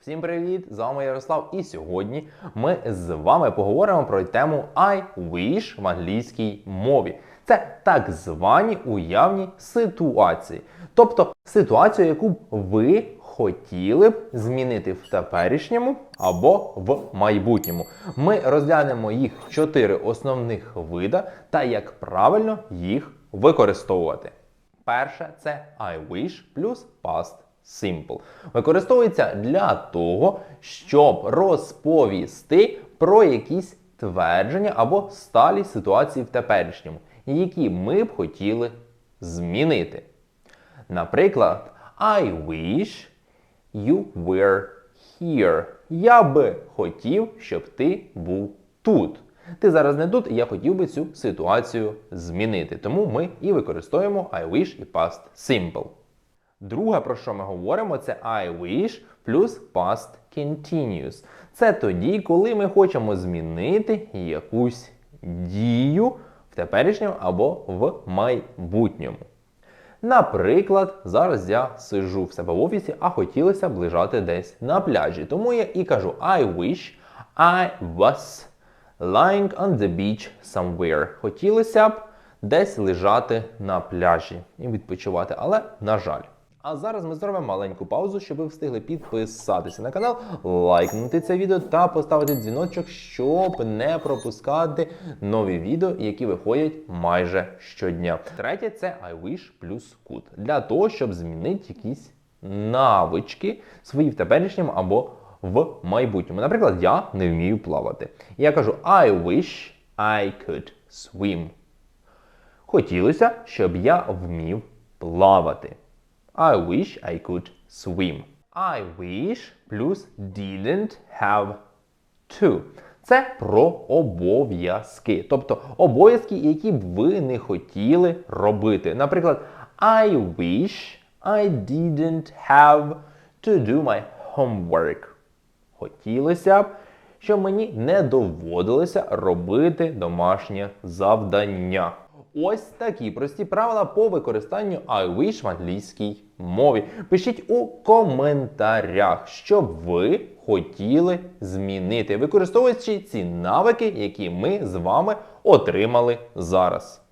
Всім привіт! З вами Ярослав, і сьогодні ми з вами поговоримо про тему I wish в англійській мові. Це так звані уявні ситуації. Тобто ситуацію, яку б ви хотіли б змінити в теперішньому або в майбутньому. Ми розглянемо їх чотири основних вида та як правильно їх використовувати. Перше це I wish плюс past simple. Використовується для того, щоб розповісти про якісь твердження або сталі ситуації в теперішньому, які ми б хотіли змінити. Наприклад, I wish you were here. Я би хотів, щоб ти був тут. Ти зараз не тут, і я хотів би цю ситуацію змінити. Тому ми і використовуємо I wish і past simple. Друге, про що ми говоримо, це I wish плюс past continuous. Це тоді, коли ми хочемо змінити якусь дію в теперішньому або в майбутньому. Наприклад, зараз я сижу в себе в офісі, а хотілося б лежати десь на пляжі. Тому я і кажу I wish I was lying on the beach somewhere. Хотілося б десь лежати на пляжі і відпочивати, але на жаль. А зараз ми зробимо маленьку паузу, щоб ви встигли підписатися на канал, лайкнути це відео та поставити дзвіночок, щоб не пропускати нові відео, які виходять майже щодня. Третє це I wish плюс could. Для того, щоб змінити якісь навички свої в теперішньому або в майбутньому. Наприклад, я не вмію плавати. Я кажу I wish I could swim. Хотілося, щоб я вмів плавати. I wish I could swim. I wish плюс didn't have to. Це про обов'язки. Тобто обов'язки, які б ви не хотіли робити. Наприклад, I wish I didn't have to do my homework. Хотілося б, щоб мені не доводилося робити домашнє завдання. Ось такі прості правила по використанню iWish в англійській мові. Пишіть у коментарях, що ви хотіли змінити, використовуючи ці навики, які ми з вами отримали зараз.